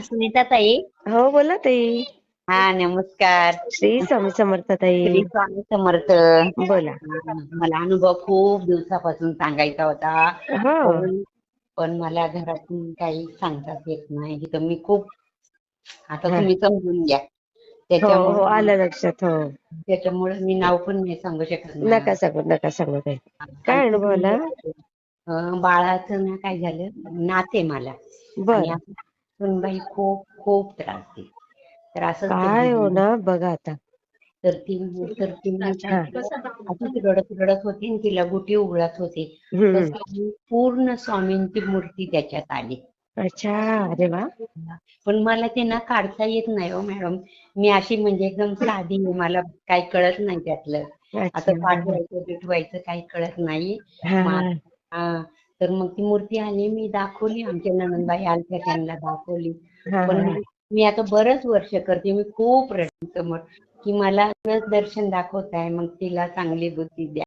सुनीता ताई. हो बोला ताई. हा नमस्कार. श्री स्वामी समर्थ ताई. श्री स्वामी समर्थ. बोला. मला अनुभव खूप दिवसापासून सांगायचा होता. हो. पण- पण मला घरातून काही सांगताच येत नाही. तर मी खूप आता हा. तुम्ही समजून घ्या. हो हो त्याच्यामुळे आलं लक्षात हो. त्याच्यामुळे मी नाव पण नाही सांगू शकत. नका सांगू नका सांगू ताई. काय अनुभव आला? अं, बाळाचं ना काय झालं? नाते मला. आणि बर सुनबाई खूप खूप त्रास देते तर असंच काय हो. ना बघा आता. तर ती तर ती हा. अशीच रडत रडत होती आणि तिला गुटी उघडत होती. हम्म. पूर्ण स्वामींची मूर्ती त्याच्यात आली. अच्छा अरे वा. पण मला ते ना काढता येत नाही हो मॅडम. मी अशी म्हणजे एकदम साधी आहे. मला काही कळत नाही त्यातलं. अच्छा. आता पाठवायचं बिठवायचं काही कळत नाही. हा. हा. तर मग ती मूर्ती आली मी दाखवली आमच्या ननंदबाई आलत्या त्यांना दाखवली पण. मी आता बरंच वर्ष करते मी खूप रडते समोर की मला दर्शन दाखवताय मग तिला चांगली बुद्धी द्या